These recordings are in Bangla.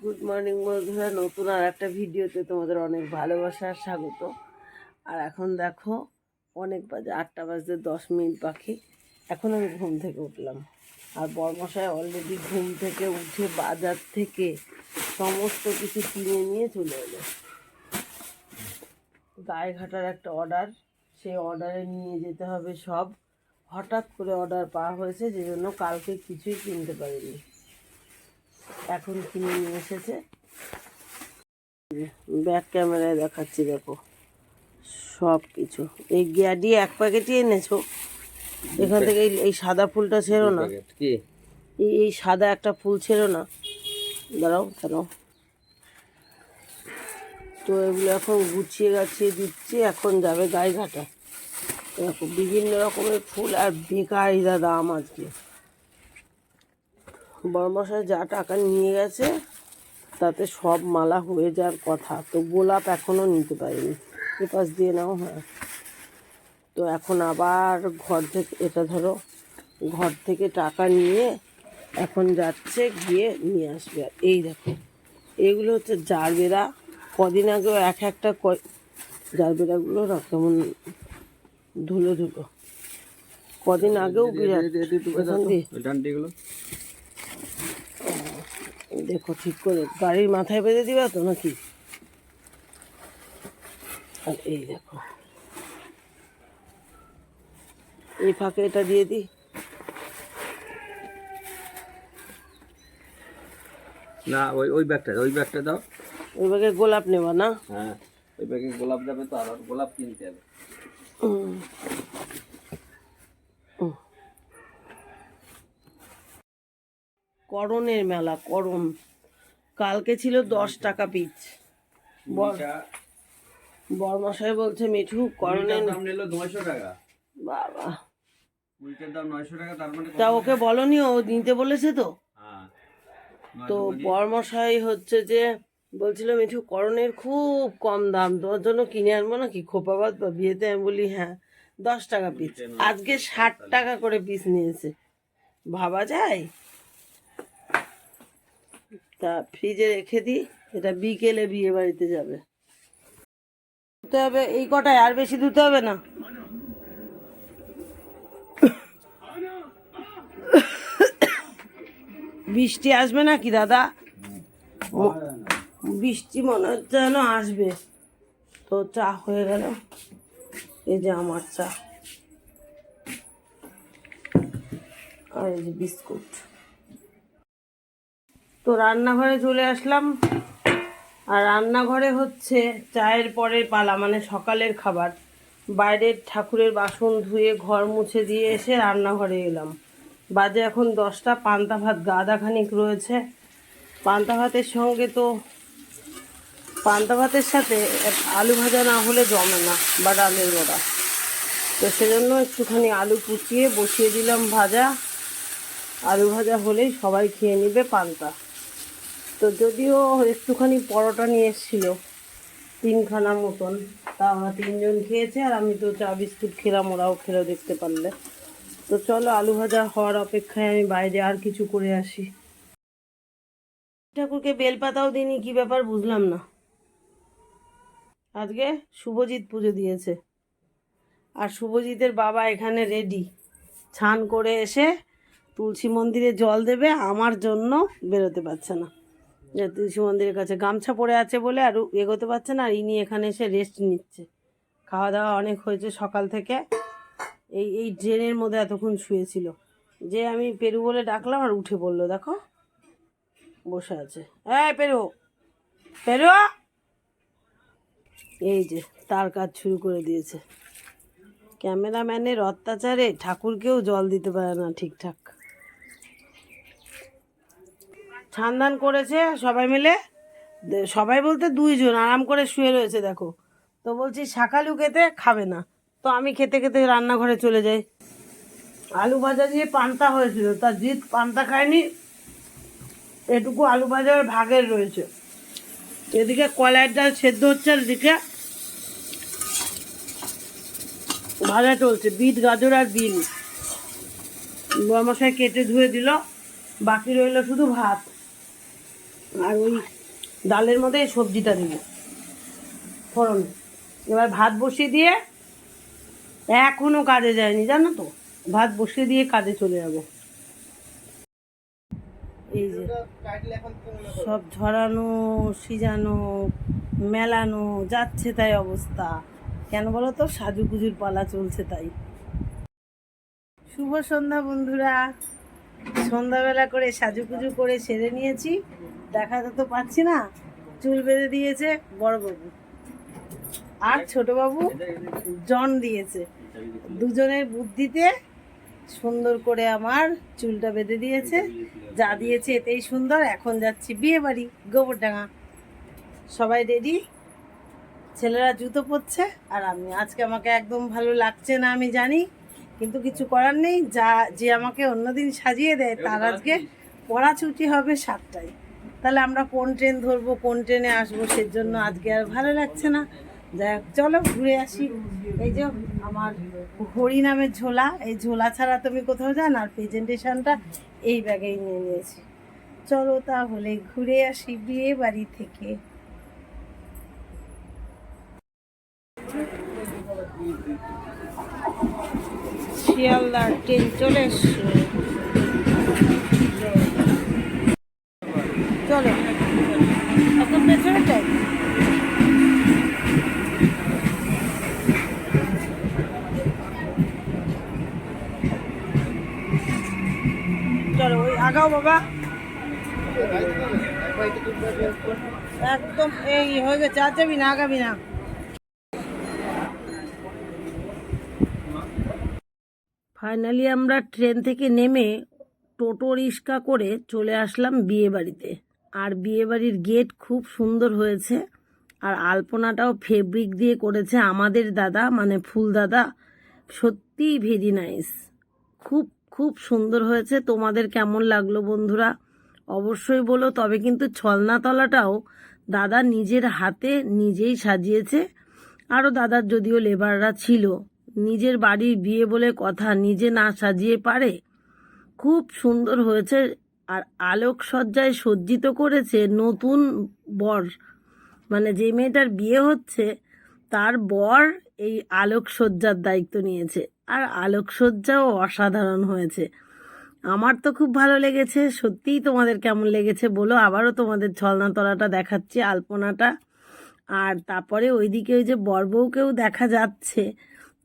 গুড মর্নিং বন্ধুরা, নতুন আর একটা ভিডিওতে তোমাদের অনেক ভালোবাসা আর স্বাগত। আর এখন দেখো, অনেক বাজে আটটা বাজতে দশ মিনিট বাকি। এখন আমি ঘুম থেকে উঠলাম। আর বর্মশাই অলরেডি ঘুম থেকে উঠে বাজার থেকে সমস্ত কিছু কিনে নিয়ে চলে এলো। গায়ে ঘাটার একটা অর্ডার সেই অর্ডারে নিয়ে যেতে হবে সব। হঠাৎ করে অর্ডার পাওয়া হয়েছে যে জন্য কালকে কিছুই কিনতে পারিনি। এখন কিনে নিয়ে এসেছে। ব্যাক ক্যামেরায় দেখাচ্ছি দেখো। সব কিছু এই গিয়াডি এক প্যাকেটই এনেছো? এখান থেকে এই- সাদা ফুলটা ছেড়ো না। এই এই সাদা একটা ফুল ছেড়ো না। দাঁড়াও দাঁড়াও। তো এগুলো এখন গুছিয়ে গাছিয়ে দিচ্ছি এখন যাবে গায়ে ঘাটা। দেখো বিভিন্ন রকমের ফুল আর বেকারিরা দাম আজকে। বর্মশাই যা টাকা নিয়ে গেছে তাতে সব মালা হয়ে যাওয়ার কথা তো গোলাপ এখনও নিতে পারিনি এপাশ দিয়ে নাও হ্যাঁ তো এখন আবার ঘর থেকে এটা ধরো ঘর থেকে টাকা নিয়ে এখন যাচ্ছে গিয়ে নিয়ে আসবে আর এই দেখো এগুলো হচ্ছে জারবেরা কদিন আগেও এক একটা ক- জারবেরাগুলো না কেমন ধুলো ধুলো কদিন আগেও বিরাট দেখো ঠিক করে। গাড়ির মাথায় বেঁধে দিবা তো নাকি? আর এই দেখো। এই ফাঁকে এটা দিয়ে দিই। না ওই ওই ব্যাগটা ওই ব্যাগটা দাও। ওই ব্যাগে গোলাপ নেবা না? হ্যাঁ ওই ব্যাগে গোলাপ যাবে তো আর গোলাপ কিনতে হবে। করণের মেলা করণ কালকে ছিল দশ টাকা পিচ। বর- বরমশাই বলছে মিঠু করণের দাম নিল নয়শো টাকা। বাবা। দাম টাকা তার মানে তা ওকে বলনি ও নিতে বলেছে তো। হ্যাঁ। তো বরমশাই হচ্ছে যে বলছিল মিঠু করণের খুব কম দাম তোমার জন্য কিনে আনব নাকি? খোপাবাদ বা বিয়েতে? আমি বলি হ্যাঁ দশ টাকা পিস আজকে ষাট টাকা। করে পিস নিয়েছে। ভাবা যায়? তা ফ্রিজে রেখে দিই, এটা বিকেলে বিয়ে বাড়িতে যাবে। ধুতে হবে, এই কটায় আর বেশি ধুতে হবে না। বৃষ্টি আসবে নাকি দাদা? বৃষ্টি মনে হচ্ছে যেন আসবে। তো চা হয়ে গেল। এই যে আমার চা। আর এই যে বিস্কুট। তো রান্নাঘরে চলে আসলাম। আর রান্নাঘরে হচ্ছে চায়ের পরের পালা মানে সকালের খাবার। বাইরের ঠাকুরের বাসন ধুয়ে ঘর মুছে দিয়ে এসে রান্নাঘরে এলাম। বাজে এখন দশটা, পান্তা ভাত গাদা খানিক রয়েছে। পান্তা ভাতের সঙ্গে তো, পান্তা ভাতের সাথে আলু ভাজা না হলে জমে না, বা ডালের বড়া। তো সেজন্য একটুখানি আলু কুচিয়ে বসিয়ে দিলাম ভাজা। আলু ভাজা হলেই সবাই খেয়ে নেবে পান্তা। তো যদিও একটুখানি পরোটা নিয়ে এসেছিল, তিনখানা মতন। তা আমরা তিনজন খেয়েছে আর আমি তো চা বিস্কুট খেলাম, ওরাও খেলো দেখতে পারলে। তো চলো আলু ভাজা হওয়ার অপেক্ষায় আমি বাইরে আর কিছু করে আসি। ঠাকুরকে বেলপাতাও দিইনি, কি ব্যাপার বুঝলাম না। আজকে শুভজিৎ পুজো দিয়েছে। আর শুভজিতের বাবা এখানে রেডি ছান করে এসে তুলসী মন্দিরে জল দেবে, আমার জন্য বেরোতে পারছে না। তুলসী মন্দিরের কাছে। গামছা পরে আছে বলে আর এগোতে পারছে না, আর ইনি এখানে এসে রেস্ট নিচ্ছে। খাওয়া দাওয়া অনেক হয়েছে সকাল থেকে। এই এই ড্রেনের মধ্যে এতক্ষণ শুয়েছিল। যে আমি পেরু বলে ডাকলাম আর উঠে পড়ল, দেখো। বসে আছে। হ্যাঁ পেরু পেরু! এই যে, তার কাজ শুরু করে দিয়েছে। ক্যামেরাম্যানের অত্যাচারে ঠাকুরকেও জল দিতে পারে না ঠিকঠাক। ছান্দান করেছে সবাই মিলে। সবাই বলতে দুইজন, আরাম করে শুয়ে রয়েছে, দেখো। তো বলছি, শাকালু খেতে খাবে না। তো আমি খেতে খেতে রান্নাঘরে চলে যাই। আলু ভাজা দিয়ে পান্তা হয়েছিল, তা জিৎ পান্তা খায়নি। এটুকু আলু ভাজার ভাগের রয়েছে। এদিকে কলাইয়ের ডাল সেদ্ধ হচ্ছে, আর এদিকে ভাজা চলছে, বিট, গাজর আর বিন। বরমশাই কেটে ধুয়ে দিল, বাকি রইল শুধু ভাত। আর ওই ডালের মধ্যে সবজিটা দেবো। ফোড়ন। এবার ভাত বসিয়ে দিয়ে এখনও কাজে যায়নি, জানো তো? ভাত বসিয়ে দিয়ে কাজে চলে যাব। এই যে সব ঝরানো, সিজানো, মেলানো, যাচ্ছে তাই অবস্থা। কেন বলো তো? সাজুগুজুর পালা চলছে তাই। শুভ সন্ধ্যা বন্ধুরা। সন্ধ্যাবেলা করে সাজুগুজু করে সেরে নিয়েছি। দেখাতে তো পাচ্ছি না। চুল বেঁধে দিয়েছে বড় বাবু। আর ছোট বাবু জন দিয়েছে। দুজনের বুদ্ধিতে সুন্দর করে আমার চুলটা বেঁধে দিয়েছে। যা দিয়েছে এতেই সুন্দর। এখন যাচ্ছি বিয়ে বাড়ি, গোবরডাঙ্গা। সবাই রেডি ছেলেরা জুতো পরছে আর আমি আজকে আমাকে একদম ভালো লাগছে না, আমি জানি। কিন্তু কিছু করার নেই। যা যে আমাকে অন্যদিন সাজিয়ে দেয়, তার আজকে পড়া ছুটি হবে সাতটায়। তাহলে আমরা কোন ট্রেন ধরবো কোন ট্রেনে আসব সেজন্য আজকে আর ভালো লাগছে না। যাই হোক, চলো ঘুরে আসি। এই যে আমার হরি নামের ঝোলা এই ঝোলা ছাড়া তুমি কোথাও যান আর প্রেজেন্টেশনটা এই ব্যাগেই নিয়ে নিয়েছি। চলো তাহলে ঘুরে আসি বিয়ে বাড়ি থেকে। শিয়ালদার ট্রেন চলে এসছে। বাবা। একদম এই হয়ে গেছে, আর যাবি না, আগাবি না। ফাইনালি আমরা ট্রেন থেকে নেমে টোটো রিক্সা করে চলে আসলাম বিয়ে বাড়িতে আর বিয়ে বাড়ির গেট খুব সুন্দর হয়েছে, আর আলপনাটাও ফেব্রিক দিয়ে করেছে আমাদের দাদা মানে ফুল দাদা। সত্যিই ভেরি নাইস খুব খুব সুন্দর হয়েছে। তোমাদের কেমন লাগল বন্ধুরা? অবশ্যই বলো। তবে কিন্তু ছলনাতলাটাও দাদা নিজের হাতে নিজেই সাজিয়েছে। আরও দাদার যদিও লেবাররা ছিল। নিজের বাড়ির বিয়ে বলে কথা নিজে না সাজিয়ে পারে। খুব সুন্দর হয়েছে আর আলোকসজ্জায় সজ্জিত করেছে নতুন বর। মানে যে মেয়েটার বিয়ে হচ্ছে, তার বর এই আলোকসজ্জার দায়িত্ব নিয়েছে। আর আলোকসজ্জাও অসাধারণ হয়েছে। আমার তো খুব ভালো লেগেছে, সত্যিই তোমাদের কেমন লেগেছে বলো। আবারও তোমাদের ছলনাতলাটা দেখাচ্ছি, আলপনাটা। আর তারপরে ওইদিকে ওই যে বর বউকেও দেখা যাচ্ছে।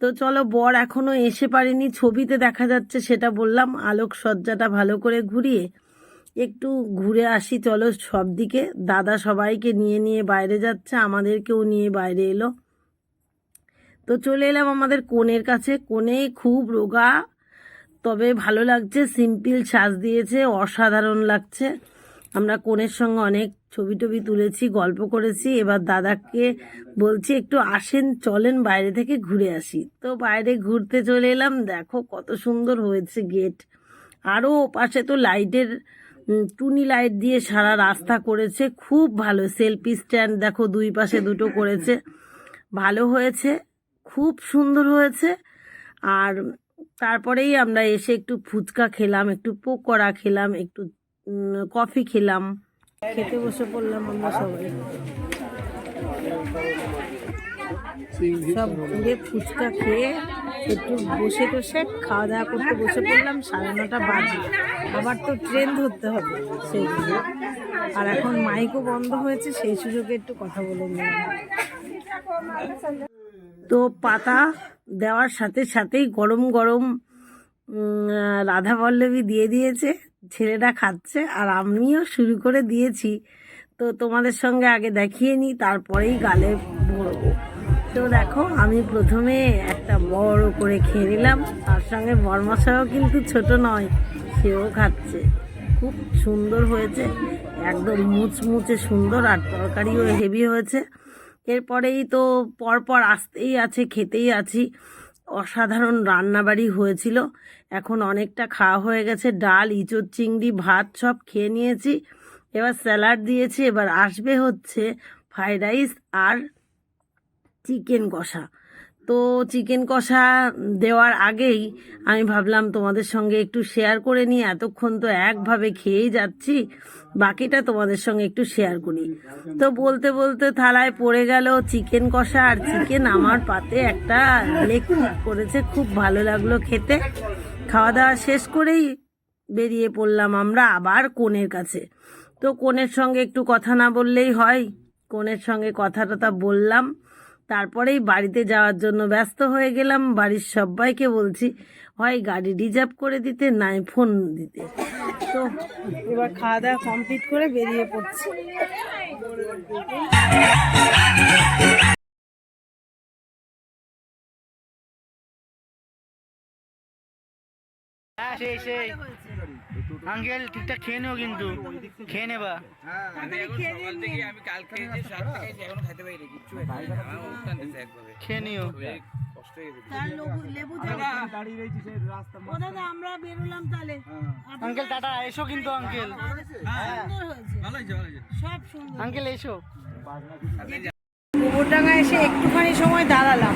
তো চলো, বর এখনও এসে পারেনি, ছবিতে দেখা যাচ্ছে, সেটা বললাম। আলোকসজ্জাটা ভালো করে ঘুরিয়ে একটু ঘুরে আসি, চলো সব দিকে দাদা সবাইকে নিয়ে নিয়ে বাইরে যাচ্ছে, আমাদেরকেও নিয়ে বাইরে এলো। তো চলে এলাম আমাদের কোণের কাছে। কোণে খুব রোগা, তবে ভালো লাগছে, সিম্পল সাজ দিয়েছে, অসাধারণ লাগছে। আমরা কোণের সঙ্গে অনেক ছবি টবি তুলেছি, গল্প করেছি। এবার দাদাকে বলছি, একটু আসেন, চলেন বাইরে থেকে ঘুরে আসি। তো বাইরে ঘুরতে চলে এলাম। দেখো কত সুন্দর হয়েছে গেট। আরও পাশে তো লাইটের টুনি লাইট দিয়ে সারা রাস্তা করেছে। খুব ভালো, সেলফি স্ট্যান্ড দেখো দুই পাশে দুটো করেছে। ভালো হয়েছে। খুব সুন্দর হয়েছে। আর তারপরেই আমরা এসে একটু ফুচকা খেলাম, একটু পকোড়া খেলাম, একটু কফি খেলাম। খেতে বসে পড়লাম আমরা সবাই। সব ঘুরে ফুচকা খেয়ে একটু বসে টসে খাওয়া দাওয়া করতে বসে পড়লাম, সাড়ে নটা বাজে। আবার তো ট্রেন ধরতে হবে সেই। আর এখন মাইকও বন্ধ হয়েছে, সেই সুযোগে একটু কথা বলে নিলাম। তো পাতা দেওয়ার সাথে সাথেই গরম গরম রাধা পল্লবী দিয়ে দিয়েছে, ছেলেটা খাচ্ছে, আর আমিও শুরু করে দিয়েছি। তো তোমাদের সঙ্গে আগে দেখিয়ে নিই, তারপরেই গালে ভরবো তো দেখো, আমি প্রথমে একটা বড় করে খেয়ে নিলাম, তার সঙ্গে বরমশাও কিন্তু ছোট নয়, সেও খাচ্ছে। খুব সুন্দর হয়েছে, একদম মুচমুচে সুন্দর, আর তরকারিও হেভি হয়েছে। এরপরেই তো পরপর আসতেই আছে, খেতেই আছি। অসাধারণ রান্নাবাড়ি হয়েছিল। এখন অনেকটা খাওয়া হয়ে গেছে। ডাল, ইঁচড়, চিংড়ি, ভাত সব খেয়ে নিয়েছি। এবার স্যালাড দিয়েছি। এবার আসবে হচ্ছে ফ্রাইড রাইস আর চিকেন কষা। তো চিকেন কষা দেওয়ার আগেই আমি ভাবলাম তোমাদের সঙ্গে একটু শেয়ার করে নিই। এতক্ষণ তো একভাবে খেয়েই যাচ্ছি। বাকিটা তোমাদের সঙ্গে একটু শেয়ার করি। তো বলতে বলতে থালায় পড়ে গেল চিকেন কষা আর চিকেন আমার পাতে একটা লেগ করেছে। খুব ভালো লাগল খেতে। খাওয়া দাওয়া শেষ করেই বেরিয়ে পড়লাম আমরা আবার কোণের কাছে। তো কোণের সঙ্গে একটু কথা না বললেই হয়। কোণের সঙ্গে কথা টথা বললাম। তারপরেই বাড়িতে যাওয়ার জন্য ব্যস্ত হয়ে গেলাম। বাড়ির সবাইকে বলছি হয় গাড়ি রিজার্ভ করে দিতে নাই ফোন দিতে। তো এবার খাওয়া দাওয়া কমপ্লিট করে বেরিয়ে পড়ছি। হ্যাঁ সেই সেই। আঙ্কেল ঠিকঠাক খেয়ে নেও কিন্তু। খেয়ে নেবা। খেয়ে নিও। আঙ্কেল টাটা এসো কিন্তু আঙ্কেল। আঙ্কেল এসো। গোবরডাঙ্গা এসে একটুখানি সময় দাঁড়ালাম।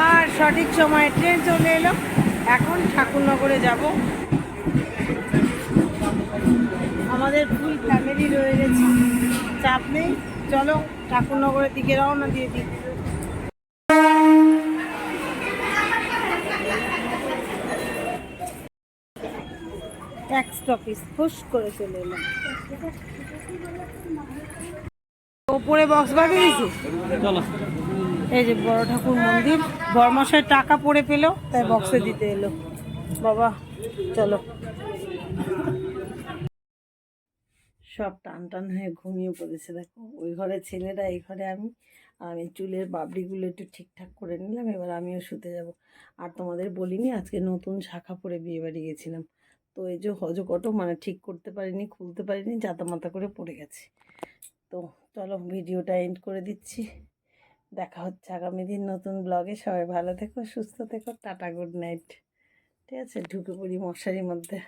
আর সঠিক সময়ে ট্রেন চলে এলো। এখন ঠাকুরনগরে যাব। আমাদের ফুল ফ্যামিলি রয়ে গেছে। চাপ নেই। চলো ঠাকুরনগরের দিকে রওনা দিয়ে দিই। ট্যাক্স অফিস ফুস করে চলে এলাম। ওপরে বক্স এই যে বড় ঠাকুর মন্দির। টাকা পড়ে পেল তাই বক্সে দিতে এলো। বাবা চলো। সব টান টান হয়ে ঘুমিয়ে পড়েছে। দেখো, ওই ঘরে ছেলেরা, এই ঘরে আমি। আমি চুলের বাবড়িগুলো একটু ঠিকঠাক করে নিলাম, এবার আমিও শুতে যাব। আর তোমাদের বলিনি, আজকে নতুন শাখা পরে বিয়ে বাড়ি গেছিলাম। তো এই যে হজকটো মানে ঠিক করতে পারিনি, খুলতে পারিনি জাতা মাতা করে পড়ে গেছে। তো চলো, ভিডিওটা এন্ড করে দিচ্ছি। দেখা হচ্ছে আগামী দিন নতুন ব্লগে সবাই ভালো থেকো, সুস্থ থেকো, টাটা গুড নাইট ঠিক আছে? ঢুকে পড়ি মশারির মধ্যে।